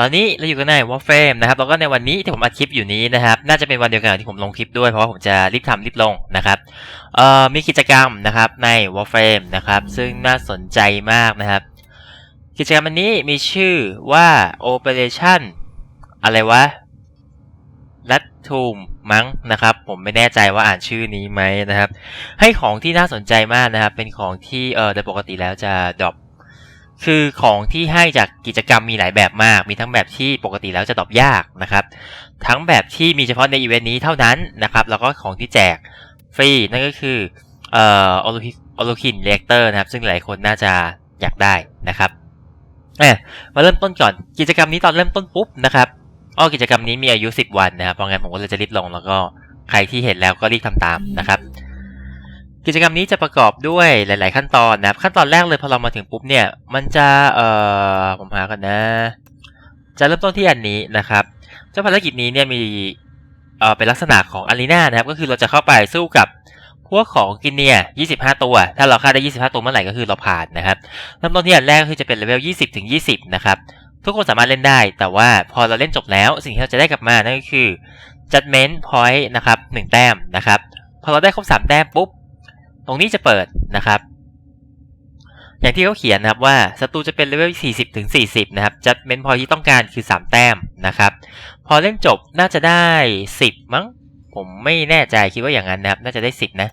ตอนนี้เราอยู่กันใน Warframe นะครับแล้วก็ในวันนี้ที่ผมอัดคลิปอยู่นี้นะครับน่าจะเป็นวันเดียวกันที่ผมลงคลิปด้วยเพราะว่าผมจะรีบทำรีบลงนะครับเอ่อมีกิจกรรมนะครับใน Warframe นะครับซึ่งน่าสนใจมากนะครับ กิจกรรมอันนี้มีชื่อว่า Operation อะไรวะรัดทูมมั้งนะครับ ผมไม่แน่ใจว่าอ่านชื่อนี้ไหมนะครับ ให้ของที่น่าสนใจมากนะครับ เป็นของที่เออโดยปกติแล้วจะดรอป คือของที่ให้จากกิจกรรมมีหลายแบบมาก มีทั้งแบบที่ปกติแล้วจะดรอปยากนะครับ ทั้งแบบที่มีเฉพาะในอีเวนต์นี้เท่านั้นนะครับ แล้วก็ของที่แจกฟรีนั่นก็คือเอ่อโอโลคินเรกเตอร์นะครับ ซึ่งหลายคนน่าจะอยากได้นะครับเอ่มาเริ่มต้นก่อนกิจกรรมนี้ตอนเริ่มต้นปุ๊บนะครับอ้อกิจกรรมนี้มีอายุ 10 วันนะครับเพราะงั้นผมก็เลยจะรีบลงแล้วก็ใครที่เห็นแล้วก็รีบทำตามนะครับ กิจกรรมนี้จะประกอบด้วยหลาย ๆ ขั้นตอนนะครับขั้นตอนแรกเลยพอเรามาถึงปุ๊บเนี่ย มันจะเอ่อผมหากันนะ จะเริ่มต้นที่อันนี้นะครับ เจ้าภารกิจนี้เนี่ยมีเอ่อเป็นลักษณะของอารีนานะครับ ก็คือเราจะเข้าไปสู้กับพวกของกินเนี่ย 25 ตัว ถ้าเราฆ่าได้ 25 ตัวเมื่อไหร่ก็คือเราผ่านนะครับเริ่มต้นที่อันแรกก็คือจะเป็นเลเวล 20 ถึง 20 นะครับ ทุกคนสามารถเล่นได้ แต่ว่าพอเราเล่นจบแล้วสิ่งที่เราจะได้กลับมานั่นก็คือ judgment point นะครับ 1 แต้มนะครับ พอเราได้ครบ 3 แต้มปุ๊บ ตรงนี้จะเปิดนะครับ อย่างที่เขาเขียนนะครับว่าศัตรูจะเป็นเลเวล 40 ถึง 40 นะครับ judgment point ที่ต้องการคือ 3 แต้มนะครับ พอเล่นจบน่าจะได้ 10 มั้ง ผมไม่แน่ใจคิดว่าอย่างนั้นนะครับ น่าจะได้ 10 นะ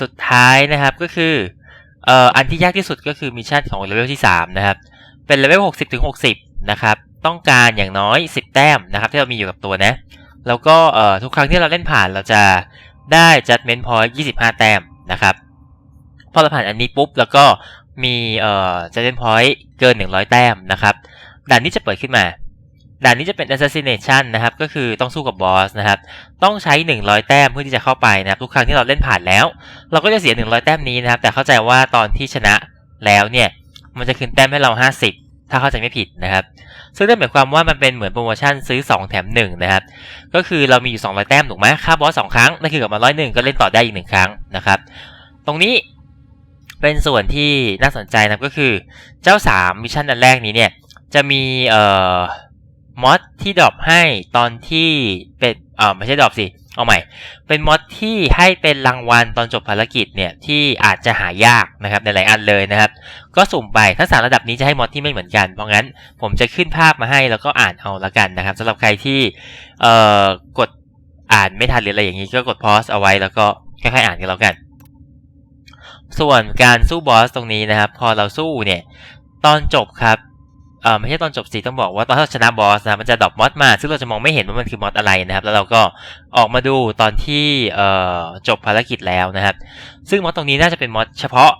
สุดท้ายนะครับก็คือเอ่ออันที่ยากที่สุดก็คือมิชชั่นของเลเวลที่ 3 นะครับ เป็นเลเวล 60 ถึง 60 นะครับ ต้องการอย่างน้อย 10 แต้มนะครับ ที่เรามีอยู่กับตัวนะ แล้วก็เอ่อทุกครั้งที่เราเล่นผ่านเราจะ ได้ judgment point 25 แต้มนะครับพอเราผ่านอันนี้ปุ๊บแล้วก็มีเอ่อ judgment point เกิน 100 แต้มนะครับด่านนี้จะเปิดขึ้นมาด่านนี้จะเป็น assassination นะครับ ก็คือต้องสู้กับบอสนะครับ ต้องใช้ 100 แต้มเพื่อที่จะเข้าไปนะครับ ทุกครั้งที่เราเล่นผ่านแล้ว เราก็จะเสีย 100 แต้มนี้นะครับ แต่เข้าใจว่าตอนที่ชนะแล้วเนี่ย มันจะคืนแต้มให้เรา 50 ถ้าเข้าใจไม่ผิดนะครับ ซึ่งนั่นหมายความว่ามันเป็นเหมือนโปรโมชั่นซื้อ 2 แถม1นะครับ ก็คือเรามีอยู่200แต้มถูกไหมค่าบอส2ครั้งนั่นคือกับมา101ก็เล่นต่อได้อีก1ครั้งนะครับ ตรงนี้เป็นส่วนที่น่าสนใจนะก็คือเจ้า3มิชชั่นอันแรกนี้เนี่ยจะมีเอ่อมอดที่ดรอปให้ตอนที่เป็น อ่อไม่ใช่ดรอปสิ เอาใหม่ เป็นมอดที่ให้เป็นรางวัลตอนจบภารกิจเนี่ยที่อาจจะหายากนะครับในหลายอันเลยนะครับ ก็สุ่มไปทั้งสามระดับนี้จะให้มอดที่ไม่เหมือนกัน เพราะงั้นผมจะขึ้นภาพมาให้แล้วก็อ่านเอาละกันนะครับสำหรับใครที่เอ่อกดอ่านไม่ทันหรืออะไรอย่างนี้ก็กดพอสเอาไว้แล้วก็ค่อยๆอ่านกันแล้วกัน ส่วนการสู้บอสตรงนี้นะครับ พอเราสู้เนี่ยตอนจบครับ เออไม่ใช่ตอนจบสิต้องบอกว่าตอนที่เราชนะบอสนะมันจะดรอปมอดมา ซึ่งเราจะมองไม่เห็นว่ามันคือมอดอะไรนะครับ แล้วเราก็ออกมาดูตอนที่เอ่อจบภารกิจแล้วนะครับ ซึ่งมอดตรงนี้น่าจะเป็นมอดเฉพาะ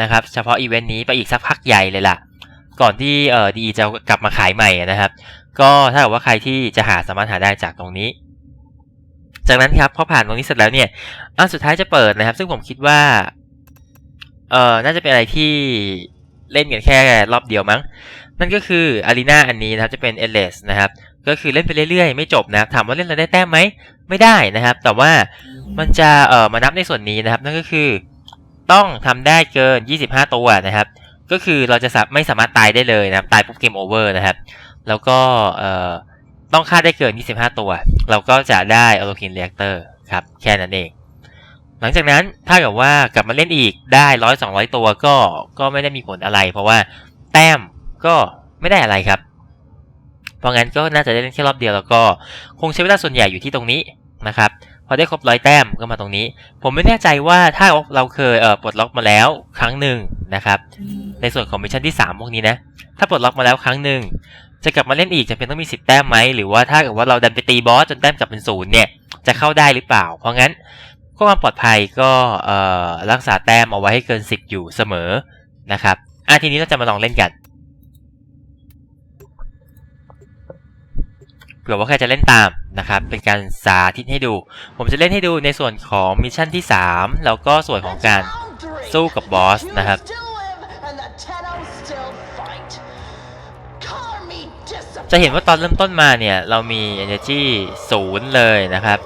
นะครับ เฉพาะอีเวนต์นี้ไปอีกสักพักใหญ่เลยล่ะ ก่อนที่เอ่อดีจะกลับมาขายใหม่นะครับ ก็ถ้าเกิดว่าใครที่จะหาสามารถหาได้จากตรงนี้ จากนั้นครับพอผ่านตรงนี้เสร็จแล้วเนี่ยอันสุดท้ายจะเปิดนะครับ ซึ่งผมคิดว่าเอ่อน่าจะเป็นอะไรที่เล่นกันแค่รอบเดียวมั้ง นั่นก็คืออารีนาอันนี้นะครับจะเป็นเอเลสนะครับก็คือเล่นไปเรื่อยๆ ไม่จบนะครับถามว่าเล่นแล้วได้แต้มไหมไม่ได้นะครับ แต่ว่ามันจะเอ่อมานับในส่วนนี้นะครับ นั่นก็คือต้องทำได้เกิน 25 ตัวนะครับ ก็คือเราจะไม่สามารถตายได้เลยนะครับตายปุ๊บเกมโอเวอร์นะครับ แล้วก็เอ่อต้องฆ่าได้เกิน 25 ตัว เราก็จะได้อโลคินเรียกเตอร์ครับแค่นั้นเองหลังจากนั้นถ้าเกิดว่ากลับมาเล่นอีกได้ร้อยสองร้อยตัวก็ก็ไม่ได้มีผลอะไร เพราะว่าแต้ม ก็ไม่ได้อะไรครับ เพราะงั้นก็น่าจะได้เล่นแค่รอบเดียวแล้วก็คงใช้เวลาส่วนใหญ่อยู่ที่ตรงนี้นะครับพอได้ครบร้อยแต้มก็มาตรงนี้ ผมไม่แน่ใจว่าถ้าเราเคยเอ่อปลดล็อกมาแล้วครั้งหนึ่งนะครับ ในส่วนของมิชชั่นที่ 3 พวกนี้นะ ถ้าปลดล็อกมาแล้วครั้งหนึ่งจะกลับมาเล่นอีกจะเป็นต้องมี10แต้มไหมหรือว่าถ้าเกิดว่าเราดันไปตีบอสจนแต้มกลับเป็นศูนย์เนี่ยจะเข้าได้หรือเปล่า เพราะงั้นความปลอดภัยก็รักษาแต้มเอาไว้ให้เกิน 10 อยู่เสมอนะครับอะทีนี้เราจะมาลองเล่นกัน ผื่อว่าใครจะเล่นตามนะครับ เป็นการสาธิตให้ดู ผมจะเล่นให้ดูในส่วนของมิชชั่นที่ 3 แล้วก็ส่วนของการสู้กับบอสนะครับจะเห็นว่าตอนเริ่มต้นมาเนี่ย เรามี energy ศูนย์เลยนะครับ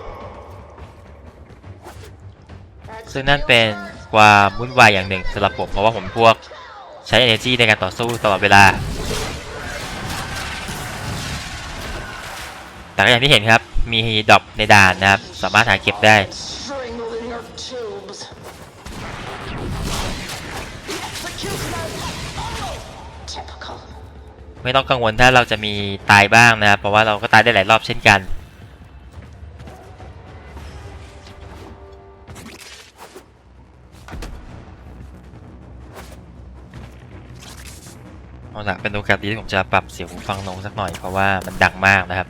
ซึ่งนั่นเป็นความวุ่นวายอย่างหนึ่งสำหรับผม เพราะว่าผมพวกใช้ energy ในการต่อสู้ตลอดเวลา แต่ก็อย่างที่เห็นครับ มีดอปในด่านนะครับ สามารถหาเก็บได้ไม่ต้องกังวลถ้าเราจะมีตายบ้างนะครับ เพราะว่าเราก็ตายได้หลายรอบเช่นกัน เอาละเป็นโอกาสดีที่ผมจะปรับเสียงหูฟังลงสักหน่อยเพราะว่ามันดังมากนะครับ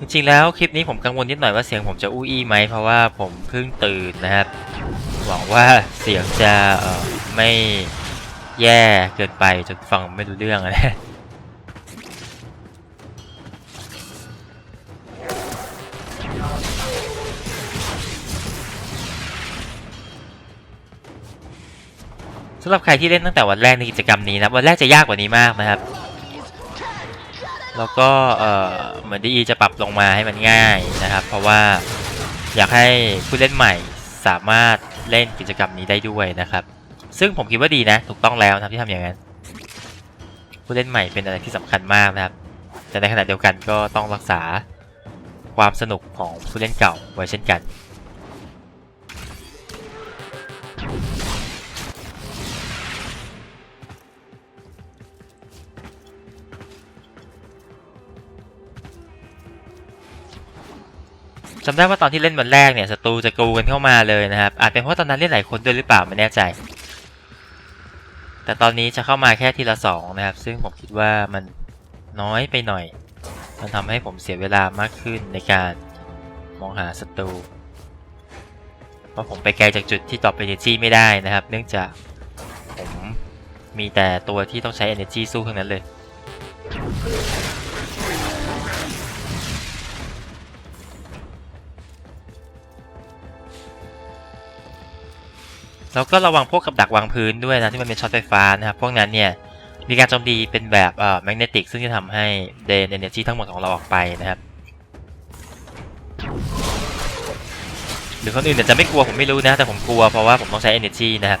จริงๆแล้วคลิปนี้ผมกังวลนิดหน่อยว่าเสียงผมจะอู้อี้ไหมเพราะว่าผมเพิ่งตื่นนะครับ หวังว่าเสียงจะไม่แย่เกินไปจนฟังไม่รู้เรื่องนะำหรับใครที่เล่นตั้งแต่วันแรกในกิจกรรมนี้นะวันแรกจะยากกว่านี้มากนะครับ แล้วก็เอ่อเหมือนดีจะปรับลงมาให้มันง่ายนะครับ เพราะว่าอยากให้ผู้เล่นใหม่สามารถเล่นกิจกรรมนี้ได้ด้วยนะครับ ซึ่งผมคิดว่าดีนะ ถูกต้องแล้วนะที่ทำอย่างนั้น ผู้เล่นใหม่เป็นอะไรที่สำคัญมากนะครับ แต่ในขณะเดียวกันก็ต้องรักษาความสนุกของผู้เล่นเก่าไว้เช่นกัน จำได้ว่าตอนที่เล่นวันแรกเนี่ยศัตรูจะกรูกันเข้ามาเลยนะครับ อาจเป็นเพราะตอนนั้นเล่นหลายคนด้วยหรือเปล่าไม่แน่ใจ แต่ตอนนี้จะเข้ามาแค่ทีละสองนะครับ ซึ่งผมคิดว่ามันน้อยไปหน่อย มันทำให้ผมเสียเวลามากขึ้นในการมองหาศัตรูเพราะผมไปไกลจากจุดที่ตอบ energy ไม่ได้นะครับ เนื่องจากผมมีแต่ตัวที่ต้องใช้ energy สู้ทั้งนั้นเลย แล้วก็ระวังพวกกับดักวางพื้นด้วยนะที่มันเป็นช็อตไฟฟ้านะครับ พวกนั้นเนี่ยมีการโจมตีเป็นแบบเอ่อแมกเนติกซึ่งจะทำให้เดนเอเนจีทั้งหมดของเราออกไปนะครับ หรือคนอื่นอาจจะไม่กลัวผมไม่รู้นะ แต่ผมกลัวเพราะว่าผมต้องใช้ energy นะครับ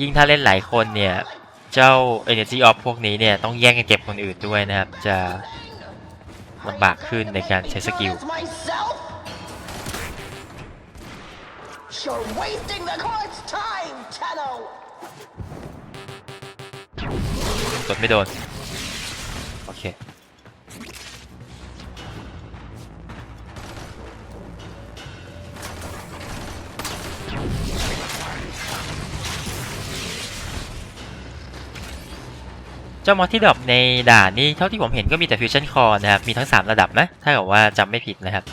ยิ่งถ้าเล่นหลายคนเนี่ย เจ้า energy off พวกนี้เนี่ย ต้องแย่งกันเก็บคนอื่นด้วยนะครับ จะลำบากขึ้นในการใช้สกิล You're wasting the court's time, Tenno! กดไม่โดน โอเค เจ้ามอสที่ดรอปในด่านนี้เท่าที่ผมเห็นก็มีแต่ฟิวชั่นคอร์นะครับ มีทั้ง 3 ระดับนะ ถ้าเกิดว่าจำไม่ผิดนะครับ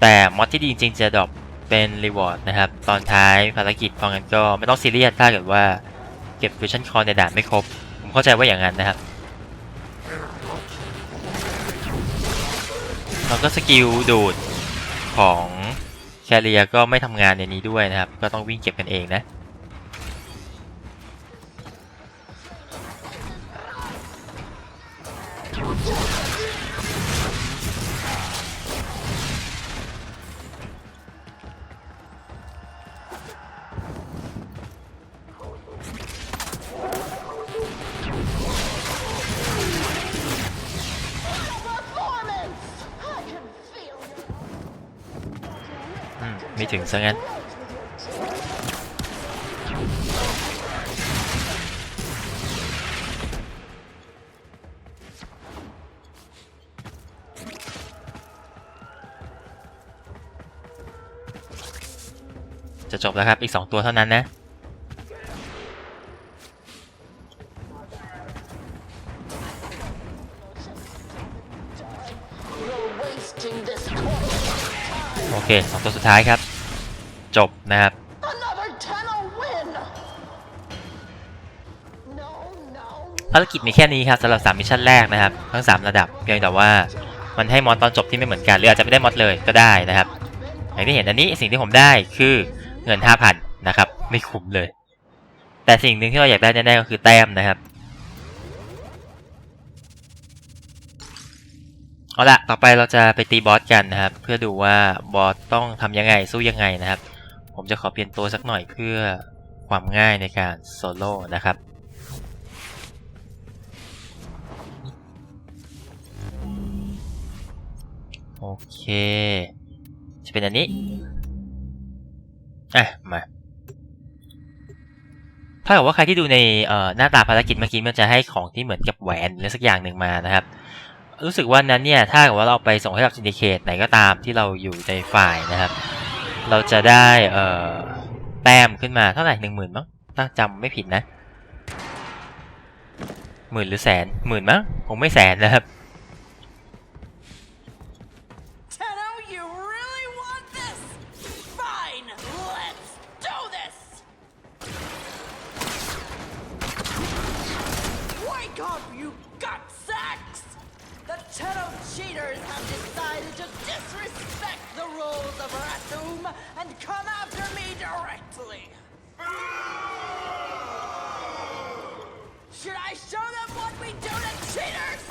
แต่มอสที่ดีจริงๆจะดรอป เป็นรีวอร์ดนะครับ ตอนท้ายภารกิจเพราะงั้นก็ไม่ต้องซีเรียสถ้าเกิดว่าเก็บฟิวชั่นคอร์ในด่านไม่ครบ ผมเข้าใจว่าอย่างนั้นนะครับแล้วก็สกิลดูดของแคเรียก็ไม่ทำงานในนี้ด้วยนะครับ ก็ต้องวิ่งเก็บกันเองนะ ซะงั้นจะจบแล้วครับ อีก 2 ตัวเท่านั้นนะ โอเคสองตัวสุดท้ายครับ จบนะครับ Another Tenno win! No, no, ภารกิจมีแค่นี้ครับสำหรับ3มิชชั่นแรกนะครับ ทั้ง 3 ระดับเพียงแต่ว่ามันให้มอนตอนจบที่ไม่เหมือนกันหรืออาจจะไม่ได้มอดเลยก็ได้นะครับอย่างที่เห็นอันนี้สิ่งที่ผมได้คือเงิน 5,000 นะครับ ไม่คุ้มเลย แต่สิ่งหนึ่งที่เราอยากได้แน่ๆก็คือแต้มนะครับเอาละต่อไปเราจะไปตีบอสกันนะครับ เพื่อดูว่าบอสต้องทำยังไงสู้ยังไงนะครับ ผมจะขอเปลี่ยนตัวสักหน่อยเพื่อความง่ายในการโซโล่นะครับ โอเค จะเป็นอันนี้ อะ มาถ้าเกิดว่าใครที่ดูในหน้าตาภารกิจเมื่อกี้มันจะให้ของที่เหมือนกับแหวนหรือสักอย่างหนึ่งมานะครับ รู้สึกว่านั้นเนี่ย ถ้าเกิดว่าเราไปส่งให้กับซินดิเคตไหนก็ตามที่เราอยู่ในฝ่ายนะครับ เราจะได้เอ่อแต้มขึ้นมาเท่าไหร่หนึ่งหมื่นมั้งถ้าจำไม่ผิดนะหมื่นหรือแสนหมื่นมั้งคงไม่แสนนะครับ The Tenno cheaters have decided to disrespect the rules of Rathum and come after me directly. Should I show them what we do to cheaters?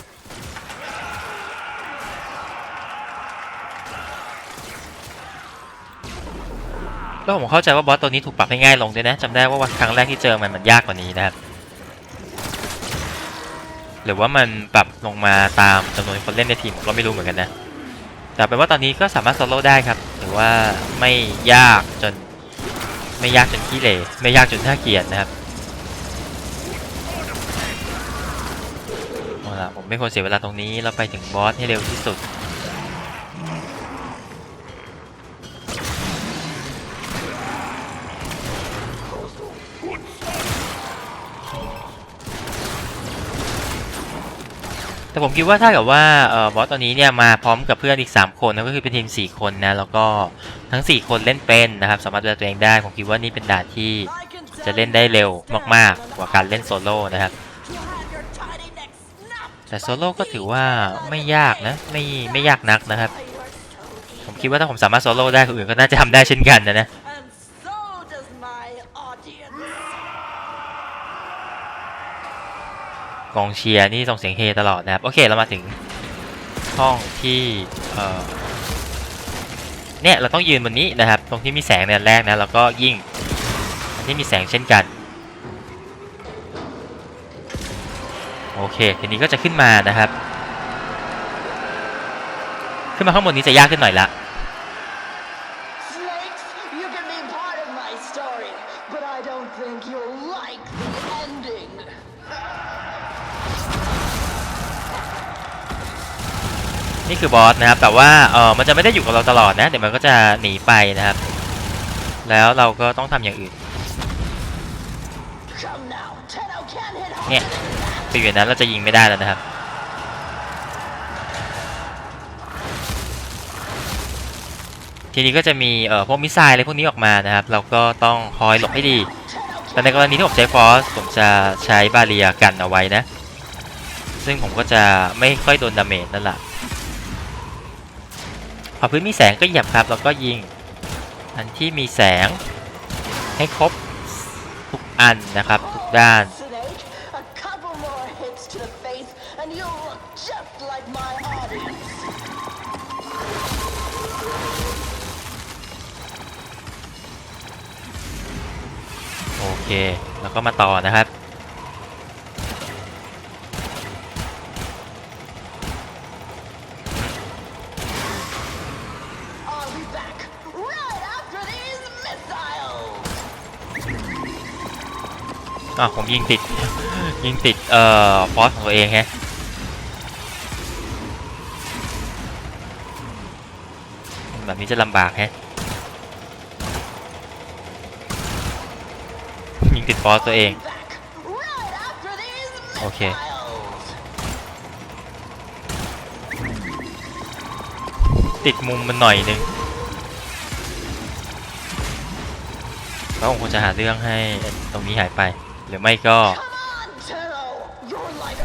แล้วผมเข้าใจว่าบอสตัวนี้ถูกปรับให้ง่ายลงด้วยนะจำได้ว่าวันครั้งแรกที่เจอมันมันยากกว่านี้นะครับ รือว่ามันปรับลงมาตามจำนวนคนเล่นในทีมก็ไม่รู้เหมือนกันนะ แต่เป็นว่าตอนนี้ก็สามารถโซโล่ได้ครับหรือว่าไม่ยากจน ไม่ยากจนขี้เหร่ไม่ยากจนน่าเกลียดนะครับเอาล่ะผมไม่ควรเสียเวลาตรงนี้แล้วไปถึงบอสให้เร็วที่สุด แต่ผมคิดว่าถ้ากิดว่าเอ่อบอสตัวนี้เนี่ยมาพร้อมกับเพื่อนอีก 3 คนนะก็คือเป็นทีม 4 คนนะแล้วก็ทั้ง 4 คนเล่นเป็นนะครับสามารถดูแลตัวเองได้ผมคิดว่านี่เป็นด่านที่จะเล่นได้เร็วมาก ๆ กว่าการเล่นโซโล่นะครับแต่โซโล่ก็ถือว่าไม่ยากนะไม่ไม่ยากนักนะครับ ผมคิดว่าถ้าผมสามารถโซโล่ได้คนอื่นก็น่าจะทำได้เช่นกันนะนะ องเชียร์นี่ส่งเสียงเฮตลอดนะครับ โอเคเรามาถึงห้องที่เอ่อเนี่ยเราต้องยืนบนนี้นะครับ ตรงที่มีแสงในแรกนะแล้วก็ยิ่งอันที่มีแสงเช่นกัน โอเคทีนี้ก็จะขึ้นมานะครับ ขึ้นมาข้างบนนี้จะยากขึ้นหน่อยละ คือบอสนะครับ แต่ว่าเออมันจะไม่ได้อยู่กับเราตลอดนะ เดี๋ยวมันก็จะหนีไปนะครับ แล้วเราก็ต้องทำอย่างอื่นเนี่ยไปอยู่นนั้นเราจะยิงไม่ได้แล้วนะครับทีนี้ก็จะมีเอ่อพวกมิสไซล์อะไรพวกนี้ออกมานะครับ เราก็ต้องคอยหลบให้ดี แต่ในกรณีที่ผมใช้ฟอสผมจะใช้บาเรียกันเอาไว้นะ ซึ่งผมก็จะไม่ค่อยโดนดาเมจนั่นแหละ พอพื้นมีแสงก็เหยียบครับ แล้วก็ยิง อันที่มีแสงให้ครบทุกอันนะครับ ทุกด้าน โอเค แล้วก็มาต่อนะครับ อะผมยิงติด ยิงติด เอ่อ ฟอสของตัวเองแฮะแบบนี้จะลำบากแฮะ ยิงติดฟอสตัวเอง Back right after these Okay. missiles. ติดมุมมันหน่อยนึงแล้วผมคงจะหาเรื่องให้ตรงนี้หายไป หรือไม่ก็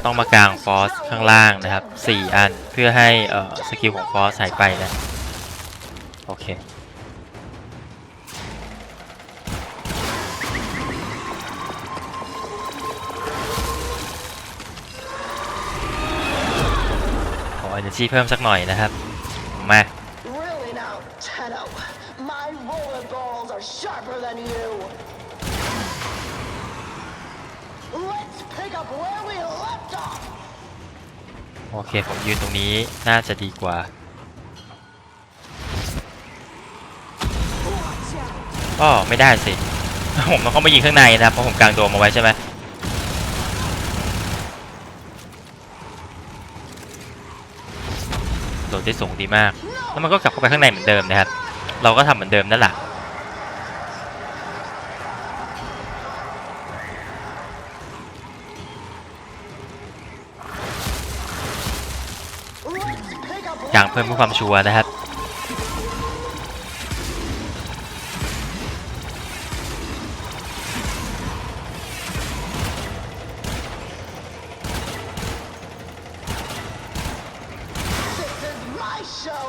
ต้องมากลางฟอสข้างล่างนะครับ 4 อันเพื่อให้สกิลของฟอสหายไปนะ โอเค ขอเอเนจีเพิ่มสักหน่อยนะครับ มา โอเค ผมยืนตรงนี้น่าจะดีกว่า Watch out. ก็ไม่ได้สิ ผมต้องเข้ามายิงข้างในนะครับเพราะผมกางโดมเอาไว้ใช่ไหมโดดได้สูงดีมาก แล้วมันก็กลับเข้าไปข้างในเหมือนเดิมนะครับ เราก็ทำเหมือนเดิมนั่นแหละ pick up กางเพิ่มเพื่อความชัวร์นะครับ This is my show,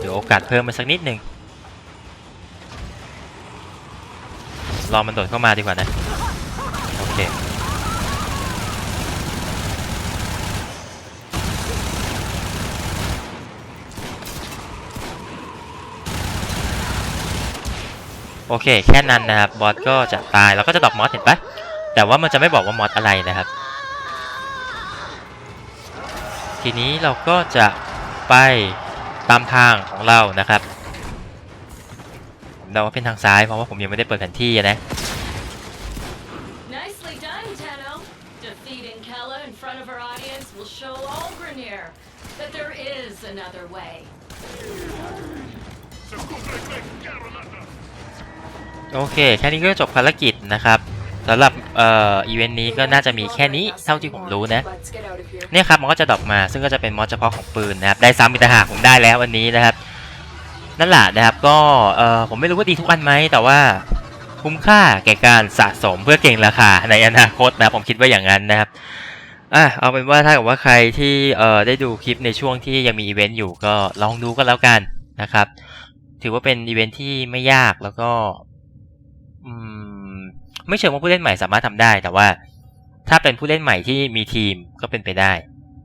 เดี๋ยวโอกาสเพิ่มมาสักนิดหนึ่งรอมันโดดเข้ามาดีกว่านะ โอเค โอเค แค่นั้นนะครับ บอสก็จะตาย แล้วก็จะดรอปมอสเห็นปะแต่ว่ามันจะไม่บอกว่ามอสอะไรนะครับ ทีนี้เราก็จะไปตามทางของเรานะครับผมเดาว่าเป็นทางซ้ายเพราะว่าผมยังไม่ได้เปิดแผนที่อะนะ Nicely done, Tenno. Defeating Kella in front of our audience will show all Grenier that there is another way. โอเค แค่นี้ก็จบภารกิจนะครับ สำหรับเอ่ออีเวนต์นี้ก็น่าจะมีแค่นี้เท่าที่ผมรู้นะเนี่ยครับมันก็จะดรอปมา ซึ่งก็จะเป็นมอดเฉพาะของปืนนะครับได้ซ้ำอีกต่าหาผมได้แล้ววันนี้นะครับนั่นแหละนะครับก็เอ่อผมไม่รู้ว่าดีทุกอันไหมแต่ว่าคุ้มค่าแก่การสะสมเพื่อเก่งราคาในอนาคตนะผมคิดว่าอย่างนั้นนะครับอะเอาเป็นว่าถ้าเกิดว่าใครที่เอ่อได้ดูคลิปในช่วงที่ยังมีอีเวนต์อยู่ก็ลองดูก็แล้วกันนะครับ ถือว่าเป็นอีเวนต์ที่ไม่ยากแล้วก็ ไม่เชิงว่าผู้เล่นใหม่สามารถทำได้ แต่ว่าถ้าเป็นผู้เล่นใหม่ที่มีทีมก็เป็นไปได้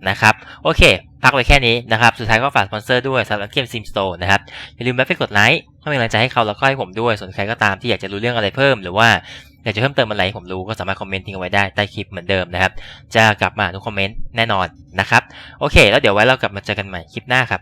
นะครับ โอเค พักไว้แค่นี้นะครับ สุดท้ายก็ฝากสปอนเซอร์ด้วยสำหรับเกมซิมสโตร์นะครับ อย่าลืมแวะไปกดไลค์ให้เป็นกำลังใจให้เขาแล้วก็ให้ผมด้วย ส่วนใครก็ตามที่อยากจะรู้เรื่องอะไรเพิ่ม หรือว่าอยากจะเพิ่มเติมอะไรให้ผมรู้ก็สามารถคอมเมนต์ทิ้งเอาไว้ได้ใต้คลิปเหมือนเดิมนะครับ จะกลับมาทุกคอมเมนต์แน่นอนนะครับ โอเค แล้วเดี๋ยวไว้เรากลับมาเจอกันใหม่คลิปหน้าครับ